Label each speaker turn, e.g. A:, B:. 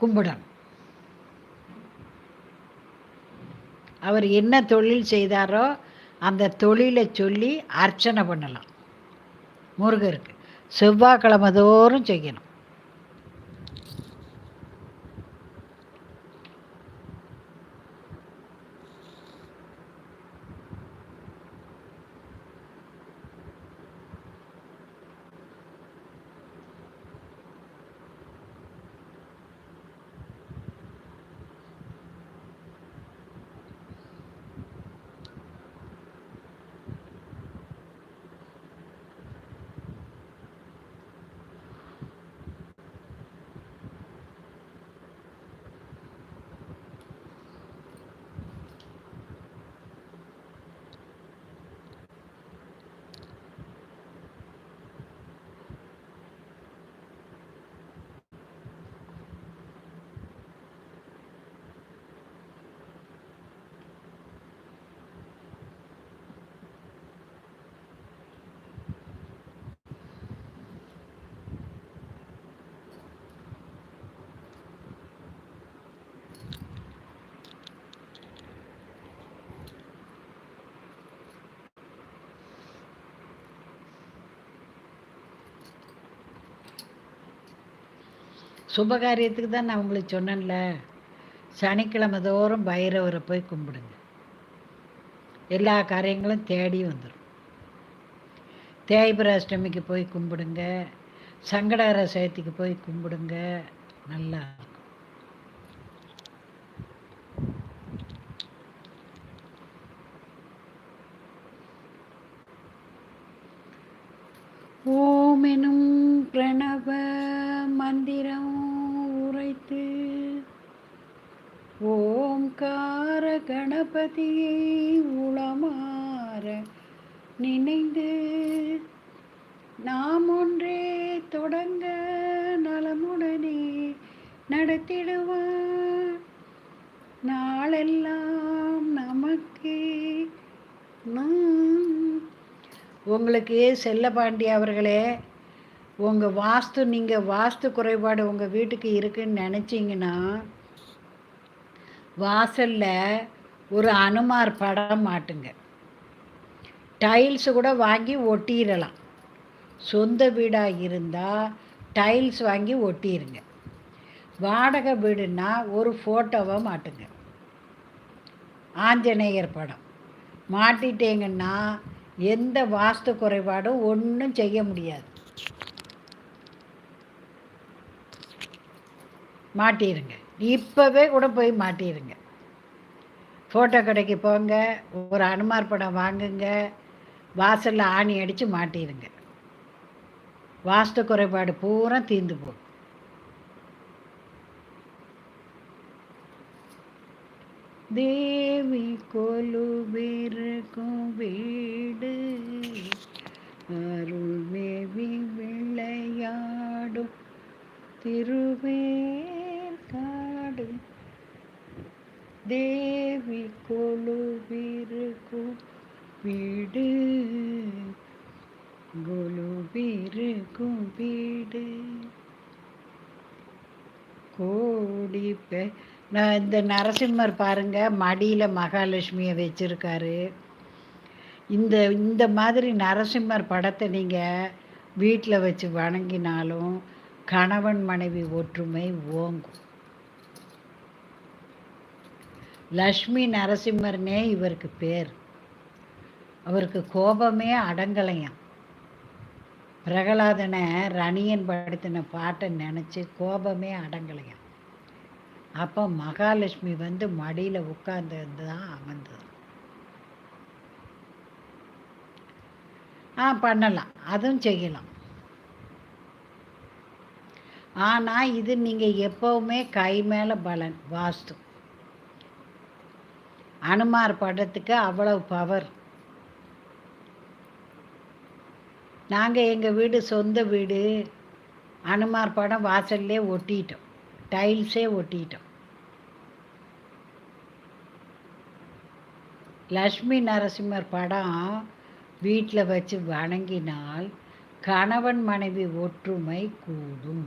A: கும்பிடணும். அவர் என்ன தொழில் செய்தாரோ அந்த தொழிலை சொல்லி அர்ச்சனை பண்ணலாம். முருகருக்கு செவ்வாய்க்கிழமை தோறும் செய்யணும். சுபகாரியத்துக்கு தான் நான் உங்களுக்கு சொன்னேன்ல. சனிக்கிழமை தோறும் பைரவரை போய் கும்பிடுங்க. எல்லா காரியங்களும் தேடி வந்துடும் தேய்பிர அஷ்டமிக்கு போய் கும்பிடுங்க. சங்கடகர சயத்திக்கு போய் கும்பிடுங்க. நல்லா இருக்கும். ஓம் எனும் பிரணவ கணபதியை உளமாற நினைந்து நாம் ஒன்றே தொடங்க நலமுடனே நடத்திடுவார் நாளெல்லாம் நமக்கே உங்களுக்கு செல்லபாண்டி அவர்களே உங்கள் வாஸ்து நீங்கள் வாஸ்து குறைபாடு உங்கள் வீட்டுக்கு இருக்குன்னு நினச்சிங்கன்னா வாசலில் ஒரு அனுமார் படம் மாட்டுங்க. டைல்ஸு கூட வாங்கி ஒட்டிடலாம் சொந்த வீடாக இருந்தால் டைல்ஸ் வாங்கி ஒட்டிடுங்க வாடகை வீடுன்னா ஒரு ஃபோட்டோவை மாட்டுங்க. ஆஞ்சநேயர் படம். மாட்டிட்டீங்கன்னா எந்த வாஸ்து குறைபாடும் ஒன்றும் செய்ய முடியாது. மாட்டிடுங்க இப்போவே கூட போய் மாட்டிடுங்க ஃபோட்டோ கடைக்கு போங்க ஒரு அனுமார் படம் வாங்குங்க வாசலில் ஆணி அடித்து மாட்டிடுங்க வாஸ்து குறைபாடு பூரா தீர்ந்து போகும். தேவி கொலுவிருக்கும் வீடு அருள்மேவி விளையாடும் திருவேற்காடு. தேவி கொலுவிருக்கும் வீடு. கொலுவிருக்கும் வீடு. கோடி பே நான் இந்த நரசிம்மர் பாருங்க மடியில் மகாலட்சுமியை வச்சுருக்காரு. இந்த இந்த மாதிரி நரசிம்மர் படத்தை நீங்கள் வீட்டில் வச்சு வணங்கினாலும் கணவன் மனைவி ஒற்றுமை ஓங்கும். லக்ஷ்மி நரசிம்மர்னே இவருக்கு பேர். அவருக்கு கோபமே அடங்கலையாம். பிரகலாதனை ரணியன் படுத்தின பாட்டை நினச்சி கோபமே அடங்கலையாம். அப்போ மகாலட்சுமி வந்து மடியில் உட்கார்ந்து தான் அமர்ந்தது. ஆ பண்ணலாம். அதுவும் செய்யலாம். ஆனால் இது நீங்கள் எப்போவுமே கை மேலே பலன் வாஸ்து. அனுமார் படத்துக்கு அவ்வளவு பவர் நாங்கள் எங்கள் வீடு சொந்த வீடு அனுமார் படம் வாசல்லே ஒட்டிட்டோம். டைல்ஸே ஒட்டிட்டோம். லக்ஷ்மி நரசிம்மர் படம் வீட்டில் வச்சு வணங்கினால் கணவன் மனைவி ஒற்றுமை கூடும்.